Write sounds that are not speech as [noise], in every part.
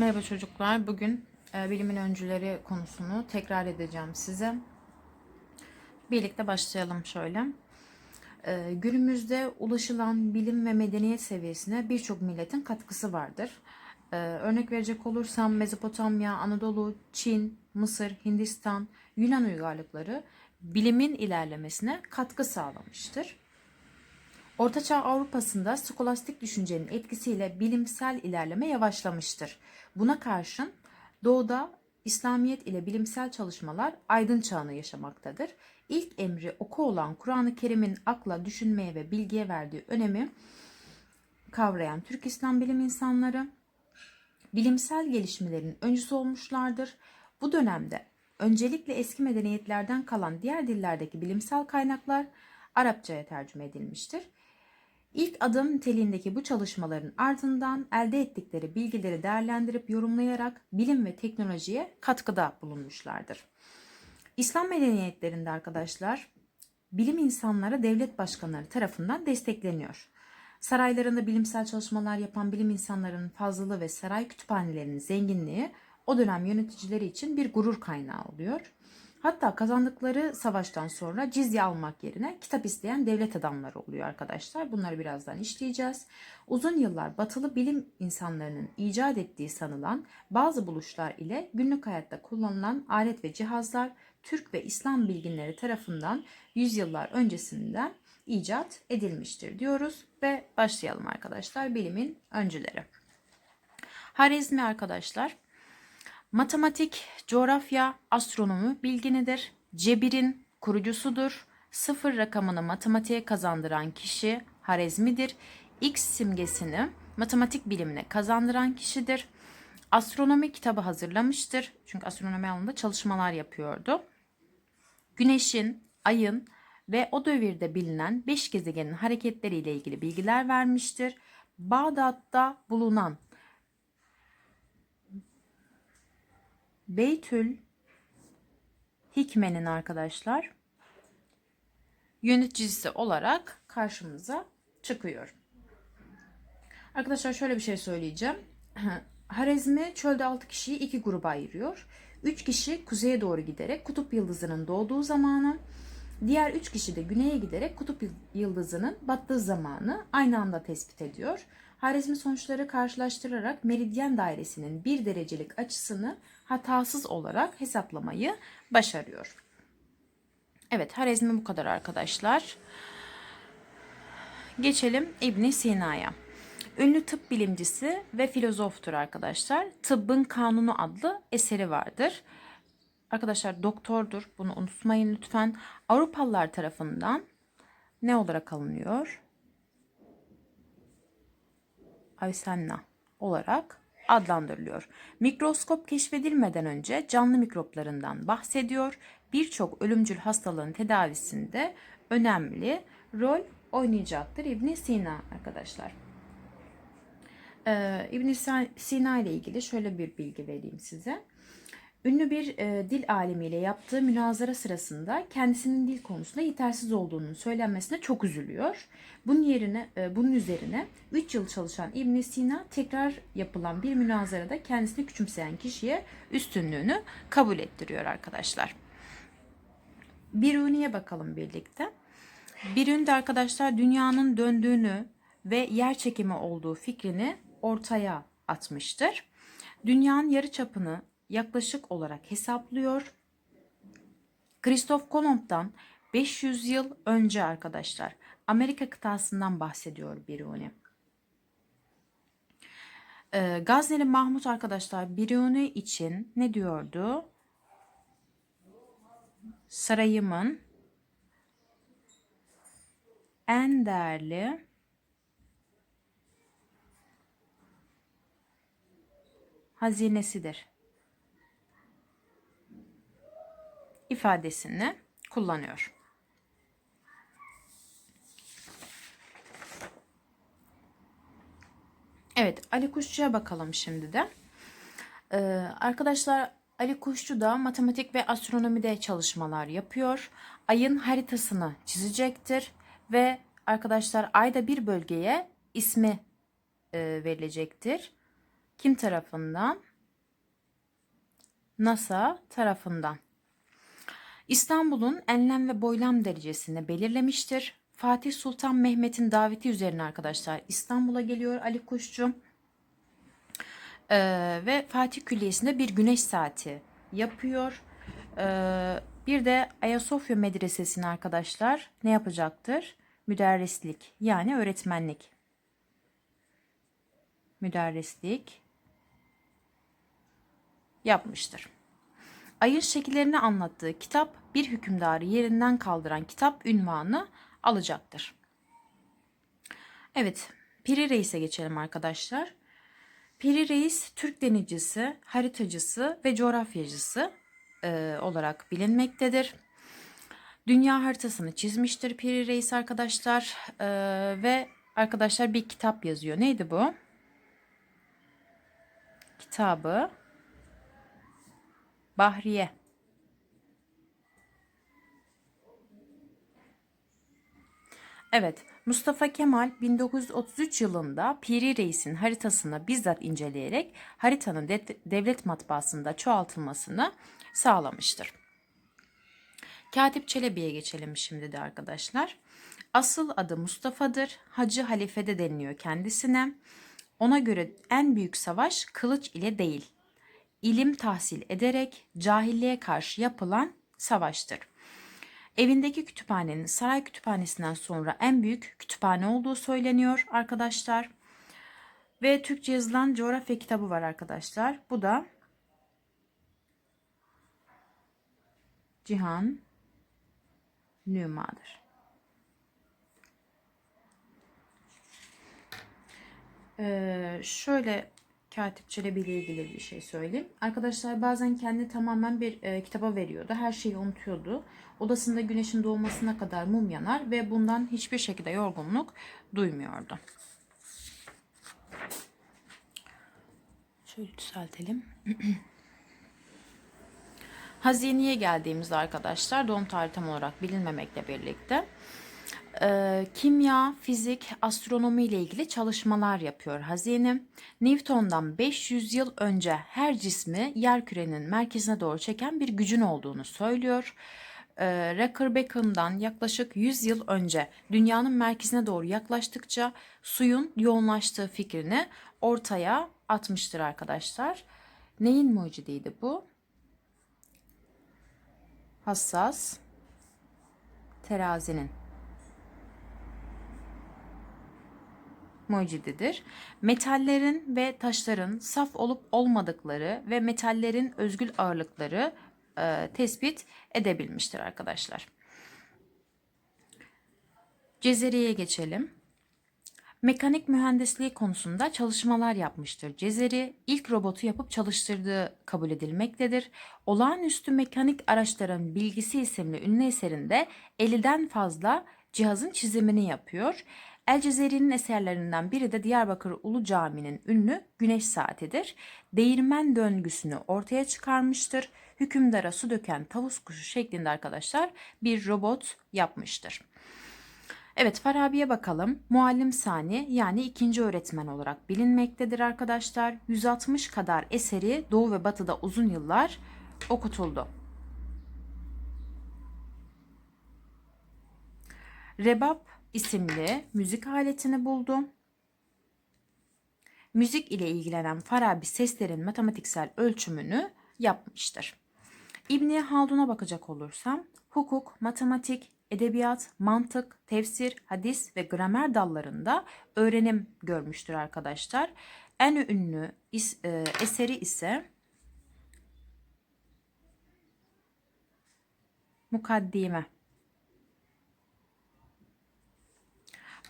Merhaba çocuklar. Bugün e, bilimin öncüleri konusunu tekrar edeceğim size. Birlikte başlayalım şöyle. E, günümüzde ulaşılan bilim ve medeniyet seviyesine birçok milletin katkısı vardır. E, örnek verecek olursam Mezopotamya, Anadolu, Çin, Mısır, Hindistan, Yunan uygarlıkları bilimin ilerlemesine katkı sağlamıştır. Ortaçağ Avrupa'sında skolastik düşüncenin etkisiyle bilimsel ilerleme yavaşlamıştır. Buna karşın Doğu'da İslamiyet ile bilimsel çalışmalar aydın çağını yaşamaktadır. İlk emri oku olan Kur'an-ı Kerim'in akla, düşünmeye ve bilgiye verdiği önemi kavrayan Türk İslam bilim insanları bilimsel gelişmelerin öncüsü olmuşlardır. Bu dönemde öncelikle eski medeniyetlerden kalan diğer dillerdeki bilimsel kaynaklar Arapçaya tercüme edilmiştir. İlk adım niteliğindeki bu çalışmaların ardından elde ettikleri bilgileri değerlendirip yorumlayarak bilim ve teknolojiye katkıda bulunmuşlardır. İslam medeniyetlerinde arkadaşlar bilim insanları devlet başkanları tarafından destekleniyor. Saraylarında bilimsel çalışmalar yapan bilim insanlarının fazlalığı ve saray kütüphanelerinin zenginliği o dönem yöneticileri için bir gurur kaynağı oluyor. Hatta kazandıkları savaştan sonra cizye almak yerine kitap isteyen devlet adamları oluyor arkadaşlar. Bunları birazdan işleyeceğiz. Uzun yıllar batılı bilim insanlarının icat ettiği sanılan bazı buluşlar ile günlük hayatta kullanılan alet ve cihazlar Türk ve İslam bilginleri tarafından yüzyıllar öncesinden icat edilmiştir diyoruz ve başlayalım arkadaşlar bilimin öncüleri. Harizmi arkadaşlar Matematik, coğrafya, astronomi bilginidir. Cebirin kurucusudur. Sıfır rakamını matematiğe kazandıran kişi Harezmidir. X simgesini matematik bilimine kazandıran kişidir. Astronomi kitabı hazırlamıştır. Çünkü astronomi alanında çalışmalar yapıyordu. Güneşin, ayın ve o devirde bilinen 5 gezegenin hareketleriyle ilgili bilgiler vermiştir. Bağdat'ta bulunan Beytül Hikme'nin arkadaşlar yöneticisi olarak karşımıza çıkıyor. Arkadaşlar şöyle bir şey söyleyeceğim. [clears throat] Harezmi çölde 6 kişiyi iki gruba ayırıyor. 3 kişi kuzeye doğru giderek kutup yıldızının doğduğu zamanı, diğer 3 kişi de güneye giderek kutup yıldızının battığı zamanı aynı anda tespit ediyor. Harizmi sonuçları karşılaştırarak meridyen dairesinin bir derecelik açısını hatasız olarak hesaplamayı başarıyor. Evet Harizmi bu kadar arkadaşlar. Geçelim İbn Sina'ya. Ünlü tıp bilimcisi ve filozoftur arkadaşlar. Tıbbın Kanunu adlı eseri vardır. Arkadaşlar doktordur. Bunu unutmayın lütfen. Avrupalılar tarafından ne olarak alınıyor? Avicenna olarak adlandırılıyor. Mikroskop keşfedilmeden önce canlı mikroplarından bahsediyor. Birçok ölümcül hastalığın tedavisinde önemli rol oynayacaktır İbn Sina arkadaşlar. Ee, İbn Sina ile ilgili şöyle bir bilgi vereyim size. Ünlü bir e, dil alemiyle yaptığı münazara sırasında kendisinin dil konusunda yetersiz olduğunun söylenmesine çok üzülüyor. Bunun yerine e, bunun üzerine 3 yıl çalışan İbn Sina tekrar yapılan bir münazarada kendisini küçümseyen kişiye üstünlüğünü kabul ettiriyor arkadaşlar. Biruni'ye bakalım birlikte. Biruni arkadaşlar dünyanın döndüğünü ve yer çekimi olduğu fikrini ortaya atmıştır. Dünyanın yarı çapını yaklaşık olarak hesaplıyor. Kristof Kolomb'dan 500 yıl önce arkadaşlar Amerika kıtasından bahsediyor Biruni. Ee, Gazneli Mahmut arkadaşlar Biruni için ne diyordu? Sarayımın en değerli hazinesidir. İfadesini kullanıyor. Evet Ali Kuşçu'ya bakalım şimdi de. Ee, arkadaşlar Ali Kuşçu da matematik ve astronomide çalışmalar yapıyor. Ayın haritasını çizecektir ve arkadaşlar ayda bir bölgeye ismi e, verilecektir. Kim tarafından? NASA tarafından. İstanbul'un enlem ve boylam derecesini belirlemiştir. Fatih Sultan Mehmet'in daveti üzerine arkadaşlar İstanbul'a geliyor Ali Kuşçu. Ee, ve Fatih Külliyesi'nde bir güneş saati yapıyor. Ee, bir de Ayasofya Medresesi'ne arkadaşlar ne yapacaktır? Müderrislik yani öğretmenlik. Müderrislik yapmıştır. Ayın şekillerini anlattığı kitap bir hükümdarı yerinden kaldıran kitap ünvanı alacaktır. Evet, Piri Reis'e geçelim arkadaşlar. Piri Reis Türk denizcisi, haritacısı ve coğrafyacısı e, olarak bilinmektedir. Dünya haritasını çizmiştir Piri Reis arkadaşlar E, ve arkadaşlar bir kitap yazıyor. Neydi bu? Kitabı Bahriye. Evet, Mustafa Kemal 1933 yılında Piri Reis'in haritasını bizzat inceleyerek haritanın de- devlet matbaasında çoğaltılmasını sağlamıştır. Katip Çelebi'ye geçelim şimdi de arkadaşlar. Asıl adı Mustafa'dır. Hacı Halife de deniliyor kendisine. Ona göre en büyük savaş kılıç ile değil, ilim tahsil ederek cahilliğe karşı yapılan savaştır. Evindeki kütüphanenin saray kütüphanesinden sonra en büyük kütüphane olduğu söyleniyor arkadaşlar. Ve Türkçe yazılan coğrafya kitabı var arkadaşlar. Bu da Cihan Nümadır. Ee, şöyle Katip Çelebi ile ilgili bir şey söyleyeyim. Arkadaşlar bazen kendi tamamen bir e, kitaba veriyordu. Her şeyi unutuyordu. Odasında güneşin doğmasına kadar mum yanar ve bundan hiçbir şekilde yorgunluk duymuyordu. Şöyle düzeltelim. [clears throat] Hazineye geldiğimizde arkadaşlar doğum tarihi tam olarak bilinmemekle birlikte e, kimya, fizik, astronomi ile ilgili çalışmalar yapıyor Hazine. Newton'dan 500 yıl önce her cismi yerkürenin merkezine doğru çeken bir gücün olduğunu söylüyor. E, Rickenbacken'dan yaklaşık 100 yıl önce dünyanın merkezine doğru yaklaştıkça suyun yoğunlaştığı fikrini ortaya atmıştır arkadaşlar. Neyin mucidiydi bu? Hassas terazinin. Mucididir. Metallerin ve taşların saf olup olmadıkları ve metallerin özgül ağırlıkları e, tespit edebilmiştir arkadaşlar. Cezeri'ye geçelim. Mekanik mühendisliği konusunda çalışmalar yapmıştır. Cezeri ilk robotu yapıp çalıştırdığı kabul edilmektedir. Olağanüstü mekanik araçların bilgisi isimli ünlü eserinde 50'den fazla cihazın çizimini yapıyor. El Cezeri'nin eserlerinden biri de Diyarbakır Ulu Cami'nin ünlü güneş saatidir. Değirmen döngüsünü ortaya çıkarmıştır. Hükümdara su döken tavus kuşu şeklinde arkadaşlar bir robot yapmıştır. Evet Farabi'ye bakalım. Muallim Sani yani ikinci öğretmen olarak bilinmektedir arkadaşlar. 160 kadar eseri Doğu ve Batı'da uzun yıllar okutuldu. Rebab isimli müzik aletini buldu. Müzik ile ilgilenen Farabi seslerin matematiksel ölçümünü yapmıştır. İbni Haldun'a bakacak olursam hukuk, matematik, edebiyat, mantık, tefsir, hadis ve gramer dallarında öğrenim görmüştür arkadaşlar. En ünlü e, eseri ise Mukaddime.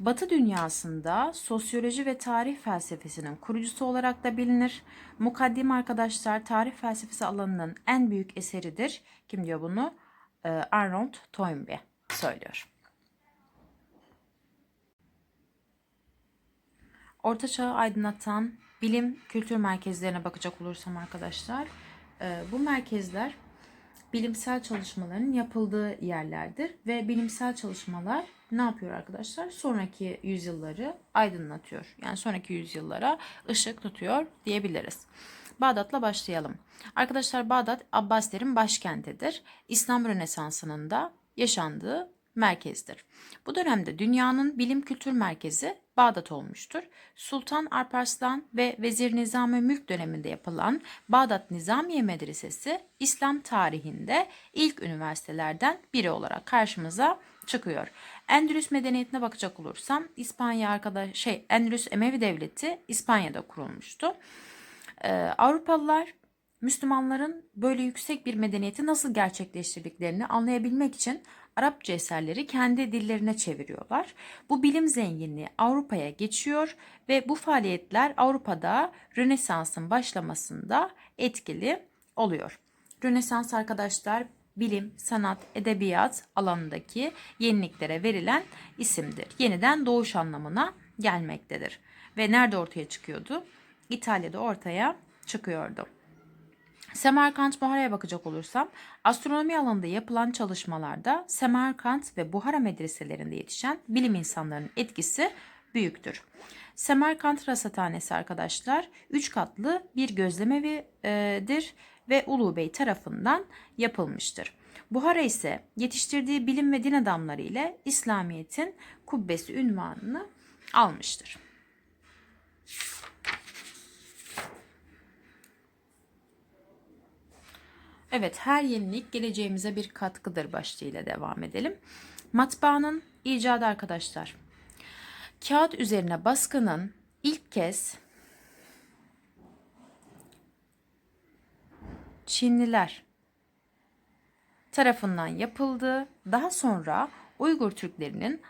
Batı dünyasında sosyoloji ve tarih felsefesinin kurucusu olarak da bilinir. Mukaddim arkadaşlar tarih felsefesi alanının en büyük eseridir. Kim diyor bunu? Ee, Arnold Toynbee söylüyor. Orta Çağ'ı aydınlatan bilim kültür merkezlerine bakacak olursam arkadaşlar, e, bu merkezler bilimsel çalışmaların yapıldığı yerlerdir ve bilimsel çalışmalar ne yapıyor arkadaşlar? Sonraki yüzyılları aydınlatıyor. Yani sonraki yüzyıllara ışık tutuyor diyebiliriz. Bağdat'la başlayalım. Arkadaşlar Bağdat Abbasilerin başkentidir. İslam Rönesansı'nın da yaşandığı merkezdir. Bu dönemde dünyanın bilim kültür merkezi Bağdat olmuştur. Sultan Alparslan ve Vezir Nizami Mülk döneminde yapılan Bağdat Nizamiye Medresesi İslam tarihinde ilk üniversitelerden biri olarak karşımıza çıkıyor. Endülüs medeniyetine bakacak olursam İspanya arkadaş şey Endülüs Emevi Devleti İspanya'da kurulmuştu. Ee, Avrupalılar Müslümanların böyle yüksek bir medeniyeti nasıl gerçekleştirdiklerini anlayabilmek için Arapça eserleri kendi dillerine çeviriyorlar. Bu bilim zenginliği Avrupa'ya geçiyor ve bu faaliyetler Avrupa'da Rönesans'ın başlamasında etkili oluyor. Rönesans arkadaşlar bilim, sanat, edebiyat alanındaki yeniliklere verilen isimdir. Yeniden doğuş anlamına gelmektedir. Ve nerede ortaya çıkıyordu? İtalya'da ortaya çıkıyordu. Semerkant Buhara'ya bakacak olursam astronomi alanında yapılan çalışmalarda Semerkant ve Buhara medreselerinde yetişen bilim insanlarının etkisi büyüktür. Semerkant Rasathanesi arkadaşlar 3 katlı bir gözlemevidir ve Ulu Bey tarafından yapılmıştır. Buhara ise yetiştirdiği bilim ve din adamları ile İslamiyet'in kubbesi ünvanını almıştır. Evet, her yenilik geleceğimize bir katkıdır başlığıyla devam edelim. Matbaanın icadı arkadaşlar. Kağıt üzerine baskının ilk kez Çinliler tarafından yapıldığı, daha sonra Uygur Türklerinin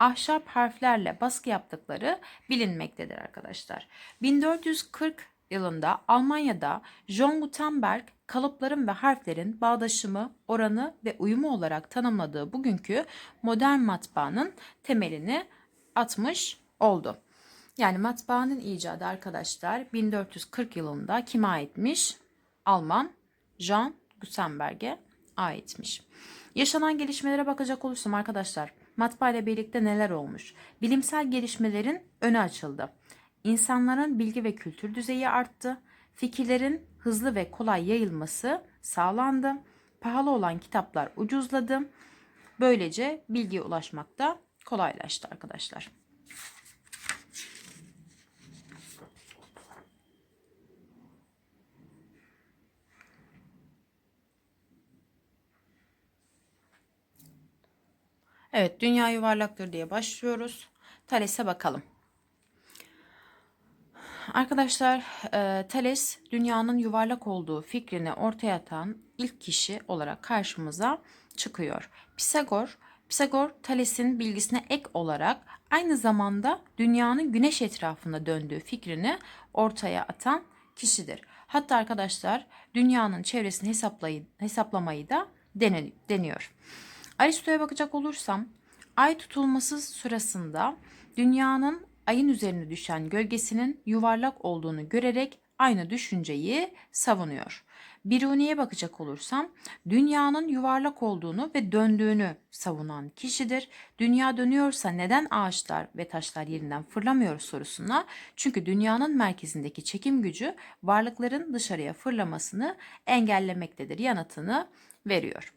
ahşap harflerle baskı yaptıkları bilinmektedir arkadaşlar. 1440 yılında Almanya'da John Gutenberg kalıpların ve harflerin bağdaşımı, oranı ve uyumu olarak tanımladığı bugünkü modern matbaanın temelini atmış oldu. Yani matbaanın icadı arkadaşlar 1440 yılında kime aitmiş? Alman Jean Gutenberg'e aitmiş. Yaşanan gelişmelere bakacak olursam arkadaşlar matbaa birlikte neler olmuş? Bilimsel gelişmelerin önü açıldı. İnsanların bilgi ve kültür düzeyi arttı. Fikirlerin hızlı ve kolay yayılması sağlandı. Pahalı olan kitaplar ucuzladı. Böylece bilgiye ulaşmak da kolaylaştı arkadaşlar. Evet, dünya yuvarlaktır diye başlıyoruz. Thales'e bakalım. Arkadaşlar, e, Thales dünyanın yuvarlak olduğu fikrini ortaya atan ilk kişi olarak karşımıza çıkıyor. Pisagor, Pisagor Thales'in bilgisine ek olarak aynı zamanda dünyanın güneş etrafında döndüğü fikrini ortaya atan kişidir. Hatta arkadaşlar dünyanın çevresini hesaplayı, hesaplamayı da deniyor. Aristo'ya bakacak olursam ay tutulması sırasında dünyanın ayın üzerine düşen gölgesinin yuvarlak olduğunu görerek aynı düşünceyi savunuyor. Biruni'ye bakacak olursam dünyanın yuvarlak olduğunu ve döndüğünü savunan kişidir. Dünya dönüyorsa neden ağaçlar ve taşlar yerinden fırlamıyor sorusuna çünkü dünyanın merkezindeki çekim gücü varlıkların dışarıya fırlamasını engellemektedir yanıtını veriyor.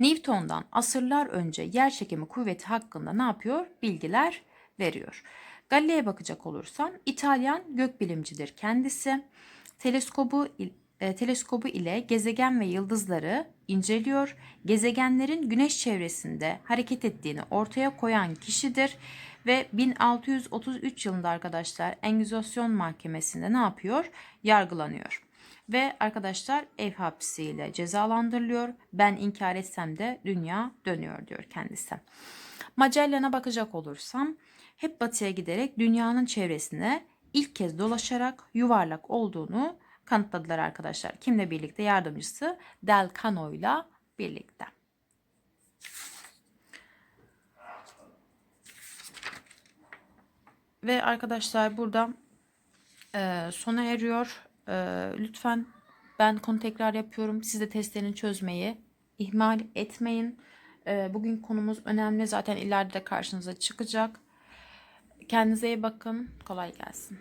Newton'dan asırlar önce yer çekimi kuvveti hakkında ne yapıyor? Bilgiler veriyor. Galile'ye bakacak olursam İtalyan gökbilimcidir kendisi. Teleskobu e, teleskobu ile gezegen ve yıldızları inceliyor. Gezegenlerin güneş çevresinde hareket ettiğini ortaya koyan kişidir ve 1633 yılında arkadaşlar Engizasyon Mahkemesi'nde ne yapıyor? Yargılanıyor. Ve arkadaşlar ev hapsiyle cezalandırılıyor. Ben inkar etsem de dünya dönüyor diyor kendisi. Magellan'a bakacak olursam hep batıya giderek dünyanın çevresine ilk kez dolaşarak yuvarlak olduğunu kanıtladılar arkadaşlar. Kimle birlikte? Yardımcısı Del Cano ile birlikte. Ve arkadaşlar burada e, sona eriyor. E, lütfen ben konu tekrar yapıyorum. Siz de testlerini çözmeyi ihmal etmeyin. E, bugün konumuz önemli. Zaten ileride de karşınıza çıkacak. Kendinize iyi bakın. Kolay gelsin.